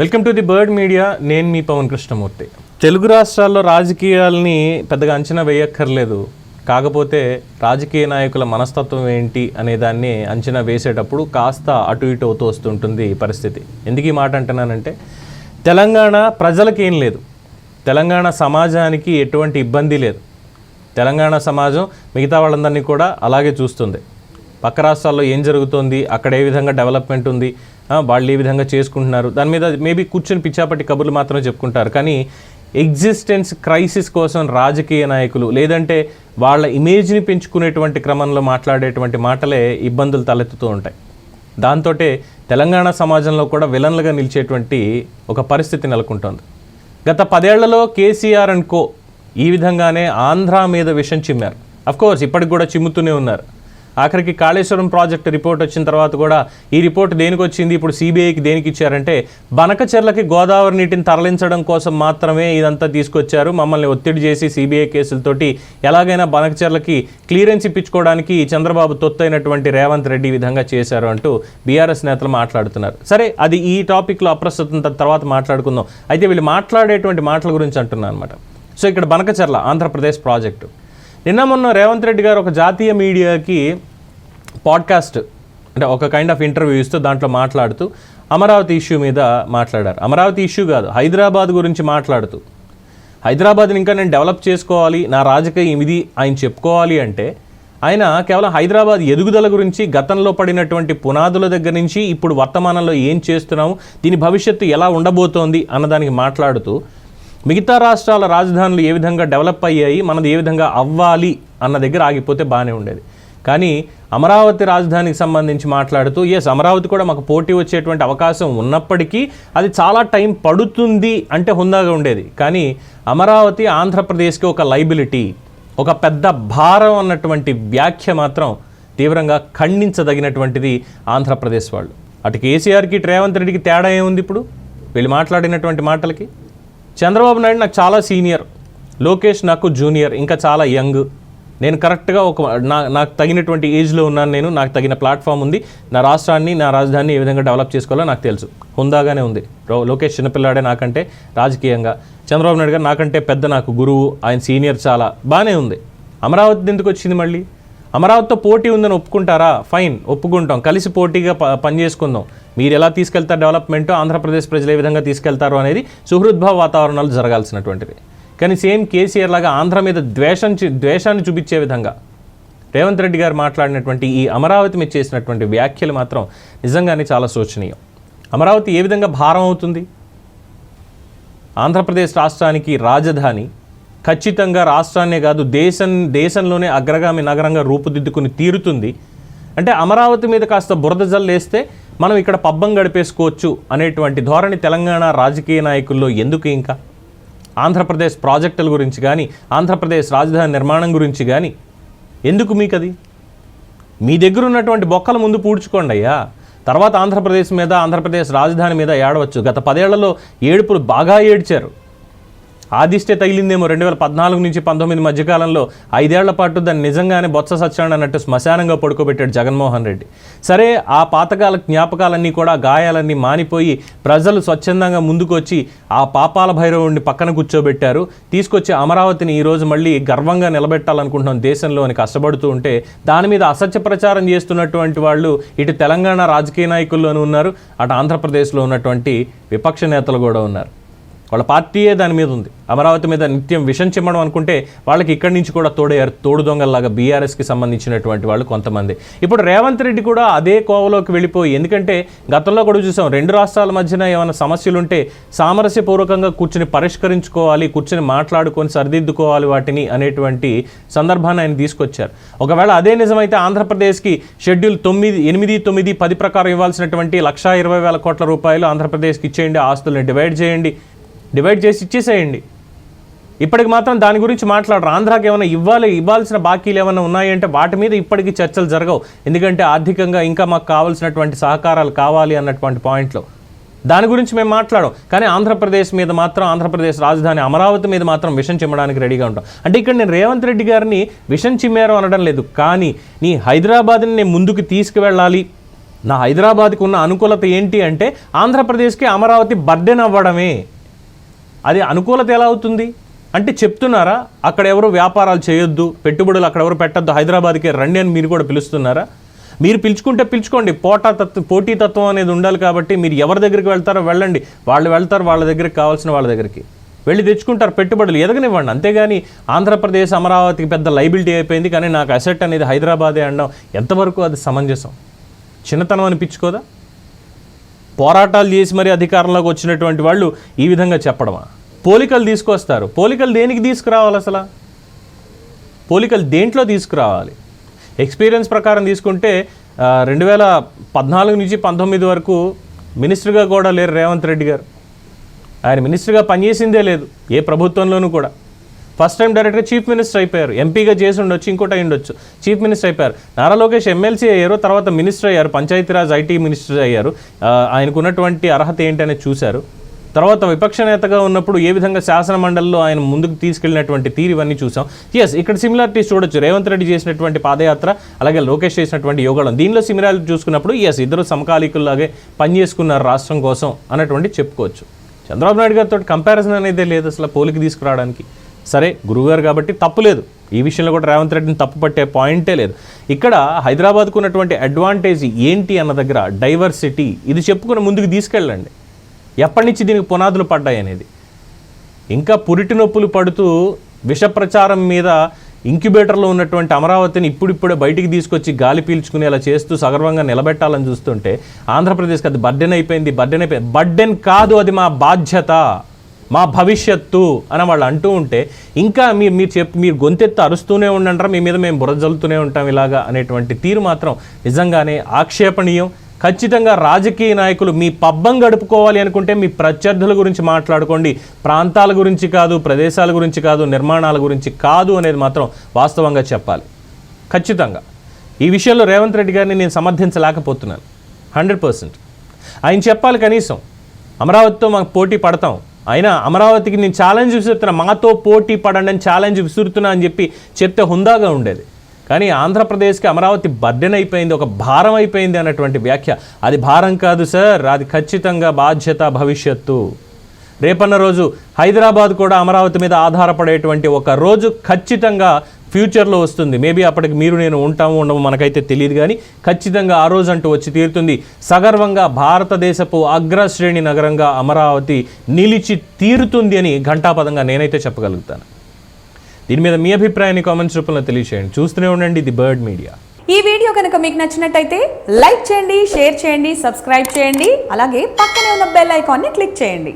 Welcome to the Bird Media నేను మీ పవన్ కృష్ణమూర్తి. తెలుగు రాష్ట్రాల్లో రాజకీయాల్ని పెద్దగా అంచనా వేయక్కర్లేదు. కాకపోతే రాజకీయ నాయకుల మనస్తత్వం ఏంటి అనే దాన్ని అంచనా వేసేటప్పుడు కాస్త అటు ఇటు అవుతూ వస్తుంటుంది పరిస్థితి. ఎందుకు ఈ మాట అంటున్నానంటే తెలంగాణ ప్రజలకేం లేదు. తెలంగాణ సమాజానికి ఎటువంటి ఇబ్బంది లేదు. తెలంగాణ సమాజం మిగతా వాళ్ళందరినీ కూడా అలాగే చూస్తుంది. పక్క రాష్ట్రాల్లో ఏం జరుగుతోంది? అక్కడ ఏ విధంగా డెవలప్మెంట్ ఉంది? వాళ్ళు ఏ విధంగా చేసుకుంటున్నారు? దాని మీద మేబీ కూర్చొని పిచ్చాపట్టి కబుర్లు మాత్రమే చెప్పుకుంటారు. కానీ ఎగ్జిస్టెన్స్ క్రైసిస్ కోసం రాజకీయ నాయకులు లేదంటే వాళ్ళ ఇమేజ్ని పెంచుకునేటువంటి క్రమంలో మాట్లాడేటువంటి మాటలే ఇబ్బందులు తలెత్తుతూ ఉంటాయి. దాంతో తెలంగాణ సమాజంలో కూడా విలన్లుగా నిలిచేటువంటి ఒక పరిస్థితి నెలకొంటోంది. గత పదేళ్ళలో కేసీఆర్ అండ్ కో ఈ విధంగానే ఆంధ్ర మీద విషం చిమ్మారు. అఫ్కోర్స్ ఇప్పటికి కూడా చిమ్ముతూనే ఉన్నారు. ఆఖరికి కాళేశ్వరం ప్రాజెక్ట్ రిపోర్ట్ వచ్చిన తర్వాత కూడా ఈ రిపోర్ట్ దేనికి వచ్చింది? ఇప్పుడు సిబిఐకి దేనికి ఇచ్చారంటే బనకచెర్లకి గోదావరి నీటిని తరలించడం కోసం మాత్రమే ఇదంతా తీసుకొచ్చారు. మమ్మల్ని ఒత్తిడి చేసి సిబిఐ కేసులతోటి ఎలాగైనా బనకచెర్లకి క్లియరెన్స్ ఇప్పించుకోవడానికి చంద్రబాబు తొత్తైనటువంటి రేవంత్ రెడ్డి విధంగా చేశారు అంటూ బీఆర్ఎస్ నేతలు మాట్లాడుతున్నారు. సరే అది ఈ టాపిక్లో అప్రస్తుతం తర్వాత మాట్లాడుకుందాం. అయితే వీళ్ళు మాట్లాడేటువంటి మాటల గురించి అంటున్నారు అనమాట సో ఇక్కడ బనకచెర్ల ఆంధ్రప్రదేశ్ ప్రాజెక్టు. నిన్న మొన్న రేవంత్ రెడ్డి గారు ఒక జాతీయ మీడియాకి పాడ్కాస్ట్ అంటే ఒక కైండ్ ఆఫ్ ఇంటర్వ్యూ ఇస్తూ దాంట్లో మాట్లాడుతూ అమరావతి ఇష్యూ మీద మాట్లాడారు. అమరావతి ఇష్యూ కాదు హైదరాబాద్ గురించి మాట్లాడుతూ. హైదరాబాద్ని ఇంకా నేను డెవలప్ చేసుకోవాలి నా రాజకీయం ఇది ఆయన చెప్పుకోవాలి అంటే ఆయన కేవలం హైదరాబాద్ ఎదుగుదల గురించి గతంలో పడినటువంటి పునాదుల దగ్గర నుంచి ఇప్పుడు వర్తమానంలో ఏం చేస్తున్నాము దీని భవిష్యత్తు ఎలా ఉండబోతోంది అన్నదానికి మాట్లాడుతూ మిగతా రాష్ట్రాల రాజధానులు ఏ విధంగా డెవలప్ అయ్యాయి మనది ఏ విధంగా అవ్వాలి అన్న దగ్గర ఆగిపోతే బాగానే ఉండేది. కానీ అమరావతి రాజధానికి సంబంధించి మాట్లాడుతూ ఎస్ అమరావతి కూడా మాకు పోటీ వచ్చేటువంటి అవకాశం ఉన్నప్పటికీ అది చాలా టైం పడుతుంది అంటే హుందాగా ఉండేది. కానీ అమరావతి ఆంధ్రప్రదేశ్కి ఒక లైబిలిటీ ఒక పెద్ద భారం అన్నటువంటి వ్యాఖ్య మాత్రం తీవ్రంగా ఖండించదగినటువంటిది ఆంధ్రప్రదేశ్ వాళ్ళు. అటు కేసీఆర్కి రేవంత్ రెడ్డికి తేడా ఏముంది ఇప్పుడు? వీళ్ళు మాట్లాడినటువంటి మాటలకి? చంద్రబాబు నాయుడు నాకు చాలా సీనియర్ లోకేష్ నాకు జూనియర్ ఇంకా చాలా యంగ్. నేను కరెక్ట్గా ఒక నా నాకు తగినటువంటి ఏజ్లో ఉన్నాను నేను నాకు తగిన ప్లాట్ఫామ్ ఉంది నా రాష్ట్రాన్ని నా రాజధానిని ఏ విధంగా డెవలప్ చేసుకోవాలో నాకు తెలుసు. హుందాగానే ఉంది. లోకేష్ చిన్నపిల్లాడే నాకంటే రాజకీయంగా. చంద్రబాబు నాయుడు గారు నాకంటే పెద్ద నాకు గురువు ఆయన సీనియర్ చాలా బాగానే ఉంది. అమరావతి ఎందుకు వచ్చింది మళ్ళీ? అమరావతితో పోటీ ఉందని ఒప్పుకుంటారా? ఫైన్ ఒప్పుకుంటాం. కలిసి పోటీగా ప పనిచేసుకుందాం. మీరు ఎలా తీసుకెళ్తారు డెవలప్మెంట్ ఆంధ్రప్రదేశ్ ప్రజలు ఏ విధంగా తీసుకెళ్తారు అనేది సుహృద్భావ వాతావరణాలు జరగాల్సినటువంటిది. కానీ సేమ్ కేసీఆర్ లాగా ఆంధ్ర మీద ద్వేషం ద్వేషాన్ని చూపించే విధంగా రేవంత్ రెడ్డి గారు మాట్లాడినటువంటి ఈ అమరావతి మీద చేసినటువంటి వ్యాఖ్యలు మాత్రం నిజంగానే చాలా శోచనీయం. అమరావతి ఏ విధంగా భారం అవుతుంది? ఆంధ్రప్రదేశ్ రాష్ట్రానికి రాజధాని ఖచ్చితంగా రాష్ట్రాన్నే కాదు దేశం దేశంలోనే అగ్రగామి నగరంగా రూపుదిద్దుకుని తీరుతుంది. అంటే అమరావతి మీద కాస్త బురద జల్లేస్తే మనం ఇక్కడ పబ్బం గడిపేసుకోవచ్చు అనేటువంటి ధోరణి తెలంగాణ రాజకీయ నాయకుల్లో ఎందుకు ఇంకా? ఆంధ్రప్రదేశ్ ప్రాజెక్టుల గురించి కానీ ఆంధ్రప్రదేశ్ రాజధాని నిర్మాణం గురించి కానీ ఎందుకు మీకు అది మీ దగ్గర ఉన్నటువంటి బొక్కల ముందు పూడ్చుకోండి అయ్యా. తర్వాత ఆంధ్రప్రదేశ్ మీద ఆంధ్రప్రదేశ్ రాజధాని మీద ఏడవచ్చు. గత పదేళ్ళలో ఏడుపులు బాగా ఏడ్చారు. ఆదిష్టే తగిలిందేమో రెండు వేల పద్నాలుగు నుంచి పంతొమ్మిది మధ్యకాలంలో. ఐదేళ్ళ పాటు దాన్ని నిజంగానే బొత్స సత్యనారాయణ అన్నట్టు శ్మశానంగా పడుకోబెట్టాడు జగన్మోహన్ రెడ్డి. సరే ఆ పాతకాల జ్ఞాపకాలన్నీ కూడా గాయాలన్నీ మానిపోయి ప్రజలు స్వచ్ఛందంగా ముందుకొచ్చి ఆ పాపాల భైరవుడిని పక్కన కూర్చోబెట్టారు. తీసుకొచ్చి అమరావతిని ఈరోజు మళ్ళీ గర్వంగా నిలబెట్టాలనుకుంటున్నాం దేశంలో అని కష్టపడుతూ ఉంటే దాని మీద అసత్య ప్రచారం చేస్తున్నటువంటి వాళ్ళు ఇటు తెలంగాణ రాజకీయ నాయకుల్లోనూ ఉన్నారు అటు ఆంధ్రప్రదేశ్లో ఉన్నటువంటి విపక్ష నేతలు కూడా ఉన్నారు. వాళ్ళ పార్టీయే దాని మీద ఉంది. అమరావతి మీద నిత్యం విషం చిమ్మడం అనుకుంటే వాళ్ళకి ఇక్కడి నుంచి కూడా తోడయ్యారు తోడు దొంగల్లాగా బీఆర్ఎస్కి సంబంధించినటువంటి వాళ్ళు కొంతమంది. ఇప్పుడు రేవంత్ రెడ్డి కూడా అదే కోవలోకి వెళ్ళిపోయి ఎందుకంటే గతంలో కూడా చూసాం రెండు రాష్ట్రాల మధ్యన ఏమైనా సమస్యలు ఉంటే సామరస్యపూర్వకంగా కూర్చుని పరిష్కరించుకోవాలి కూర్చుని మాట్లాడుకొని సరిదిద్దుకోవాలి వాటిని అనేటువంటి సందర్భాన్ని ఆయన తీసుకొచ్చారు. ఒకవేళ అదే నిజమైతే ఆంధ్రప్రదేశ్కి షెడ్యూల్ తొమ్మిది ఎనిమిది తొమ్మిది పది ప్రకారం ఇవ్వాల్సినటువంటి లక్షా ఇరవై వేల కోట్ల రూపాయలు ఆంధ్రప్రదేశ్కి ఇచ్చేయండి ఆస్తులను డివైడ్ చేయండి డివైడ్ చేసి ఇచ్చేసేయండి. ఇప్పటికి మాత్రం దాని గురించి మాట్లాడరు. ఆంధ్రాకి ఏమైనా ఇవ్వాలి ఇవ్వాల్సిన బాకీలు ఏమైనా ఉన్నాయంటే వాటి మీద ఇప్పటికీ చర్చలు జరగవు. ఎందుకంటే ఆర్థికంగా ఇంకా మాకు కావాల్సినటువంటి సహకారాలు కావాలి అన్నటువంటి పాయింట్లో. దాని గురించి మేము మాట్లాడం కానీ ఆంధ్రప్రదేశ్ మీద మాత్రం ఆంధ్రప్రదేశ్ రాజధాని అమరావతి మీద మాత్రం విషం చిమ్మడానికి రెడీగా ఉంటాం. అంటే ఇక్కడ నేను రేవంత్ రెడ్డి గారిని విషం చిమ్మారు అనడం లేదు. కానీ నీ హైదరాబాద్ని నేను ముందుకు తీసుకువెళ్ళాలి. నా హైదరాబాద్కు ఉన్న అనుకూలత ఏంటి అంటే ఆంధ్రప్రదేశ్కి అమరావతి బర్డెన్ అవ్వడమే. అది అనుకూలత ఎలా అవుతుంది? అంటే చెప్తున్నారా అక్కడ ఎవరు వ్యాపారాలు చేయొద్దు పెట్టుబడులు అక్కడ ఎవరు పెట్టద్దు హైదరాబాద్కే రండి అని మీరు కూడా పిలుస్తున్నారా? మీరు పిలుచుకుంటే పిలుచుకోండి. పోటా తత్వ పోటీతత్వం అనేది ఉండాలి కాబట్టి మీరు ఎవరి దగ్గరికి వెళ్తారో వెళ్ళండి. వాళ్ళు వెళ్తారు వాళ్ళ దగ్గరికి కావాల్సిన వాళ్ళ దగ్గరికి. వెళ్ళి తెచ్చుకుంటారు పెట్టుబడులు ఎదగనివ్వండి. అంతేగాని ఆంధ్రప్రదేశ్ అమరావతికి పెద్ద లైబిలిటీ అయిపోయింది కానీ నాకు అసెట్ అనేది హైదరాబాదే అనడం ఎంతవరకు అది సమంజసం? చిన్నతనం అనిపించుకోదా? పోరాటాలు చేసి మరి అధికారంలోకి వచ్చినటువంటి వాళ్ళు ఈ విధంగా చెప్పడమా? పోలికలు తీసుకొస్తారు. పోలికలు దేనికి తీసుకురావాలి అసలు? పోలికలు దేంట్లో తీసుకురావాలి? ఎక్స్పీరియన్స్ ప్రకారం తీసుకుంటే రెండు వేల పద్నాలుగు నుంచి పంతొమ్మిది వరకు మినిస్టర్గా కూడా లేరు రేవంత్ రెడ్డి గారు. ఆయన మినిస్టర్గా పనిచేసిందే లేదు ఏ ప్రభుత్వంలోనూ కూడా. ఫస్ట్ టైం డైరెక్ట్గా చీఫ్ మినిస్టర్ అయిపోయారు. ఎంపీగా చేసి ఉండొచ్చు ఇంకోటి అయి ఉండొచ్చు. చీఫ్ మినిస్టర్ అయిపోయారు. నారా లోకేష్ ఎమ్మెల్సీ అయ్యారు తర్వాత మినిస్టర్ అయ్యారు పంచాయతీరాజ్ ఐటీ మినిస్టర్ అయ్యారు. ఆయనకు ఉన్నటువంటి అర్హత ఏంటనేది చూశారు. తర్వాత విపక్ష నేతగా ఉన్నప్పుడు ఏ విధంగా శాసన మండలిలో ఆయన ముందుకు తీసుకెళ్ళినటువంటి తీరు ఇవన్నీ చూసాం. ఎస్ ఇక్కడ సిమిలారిటీస్ చూడొచ్చు. రేవంత్ రెడ్డి చేసినటువంటి పాదయాత్ర అలాగే లోకేష్ చేసినటువంటి యోగాళం. దీనిలో సిమిలారిటీ చూసుకున్నప్పుడు ఎస్ ఇద్దరు సమకాలీకుల్లాగే పనిచేసుకున్నారు రాష్ట్రం కోసం అన్నటువంటి చెప్పుకోవచ్చు. చంద్రబాబు నాయుడు గారితో కంపారిజన్ అనేది లేదు అసలు పోలికి తీసుకురావడానికి. సరే గురువుగారు కాబట్టి తప్పులేదు ఈ విషయంలో కూడా రేవంత్ రెడ్డిని తప్పు పట్టే పాయింటే లేదు. ఇక్కడ హైదరాబాద్కు ఉన్నటువంటి అడ్వాంటేజ్ ఏంటి అన్న దగ్గర డైవర్సిటీ ఇది చెప్పుకుని ముందుకు తీసుకెళ్ళండి. ఎప్పటి నుంచి దీనికి పునాదులు పడ్డాయి అనేది. ఇంకా పురిటి నొప్పులు పడుతూ విష ప్రచారం మీద ఇంక్యుబేటర్లో ఉన్నటువంటి అమరావతిని ఇప్పుడిప్పుడే బయటికి తీసుకొచ్చి గాలి పీల్చుకునేలా చేస్తూ సగర్వంగా నిలబెట్టాలని చూస్తుంటే ఆంధ్రప్రదేశ్కి అది బర్డెన్ అయిపోయింది బర్డెన్ అయిపోయింది. బర్డెన్ కాదు అది మా బాధ్యత. మా భవిష్యత్తు అని వాళ్ళు అంటూ ఉంటే ఇంకా మీరు మీరు చెప్పి మీరు గొంతెత్తు అరుస్తూనే ఉండంటారా మీ మీద మేము బురజల్లుతూనే ఉంటాం ఇలాగా అనేటువంటి తీరు మాత్రం నిజంగానే ఆక్షేపణీయం. ఖచ్చితంగా రాజకీయ నాయకులు మీ పబ్బం గడుపుకోవాలి అనుకుంటే మీ ప్రత్యర్థుల గురించి మాట్లాడుకోండి. ప్రాంతాల గురించి కాదు ప్రదేశాల గురించి కాదు నిర్మాణాల గురించి కాదు అనేది మాత్రం వాస్తవంగా చెప్పాలి. ఖచ్చితంగా. ఈ విషయంలో రేవంత్ రెడ్డి గారిని నేను సమర్థించలేకపోతున్నాను. Hundred percent. ఆయన చెప్పాలి కనీసం. అమరావతితో మాకు పోటీ పడతాం. అయినా అమరావతికి నేను ఛాలెంజ్ విసురుతున్నా. మాతో పోటీ పడండి అని ఛాలెంజ్ విసురుతున్నా అని చెప్పి చెప్తే హుందాగా ఉండేది. కానీ ఆంధ్రప్రదేశ్కి అమరావతి బర్డెన్ అయిపోయింది ఒక భారం అయిపోయింది అన్నటువంటి వ్యాఖ్య. అది భారం కాదు సార్ అది ఖచ్చితంగా బాధ్యత భవిష్యత్తు. రేపన్న రోజు హైదరాబాద్ కూడా అమరావతి మీద ఆధారపడేటువంటి ఒక రోజు ఖచ్చితంగా ఫ్యూచర్లో వస్తుంది. మేబీ అప్పటికి మీరు నేను ఉంటాము ఉండము మనకైతే తెలియదు కానీ ఖచ్చితంగా ఆ రోజు అంటూ వచ్చి తీరుతుంది. సగర్వంగా భారతదేశపు అగ్రశ్రేణి నగరంగా అమరావతి నిలిచి తీరుతుంది అని ఘంటాపదంగా నేనైతే చెప్పగలుగుతాను. దీని మీద మీ అభిప్రాయాన్ని కామెంట్స్ రూపంలో తెలియచేయండి. చూస్తూనే ఉండండి ది బర్డ్ మీడియా. ఈ వీడియో కనుక మీకు నచ్చినట్టయితే లైక్ చేయండి షేర్ చేయండి సబ్స్క్రైబ్ చేయండి అలాగే పక్కనే ఉన్న బెల్ ఐకాన్ని క్లిక్ చేయండి.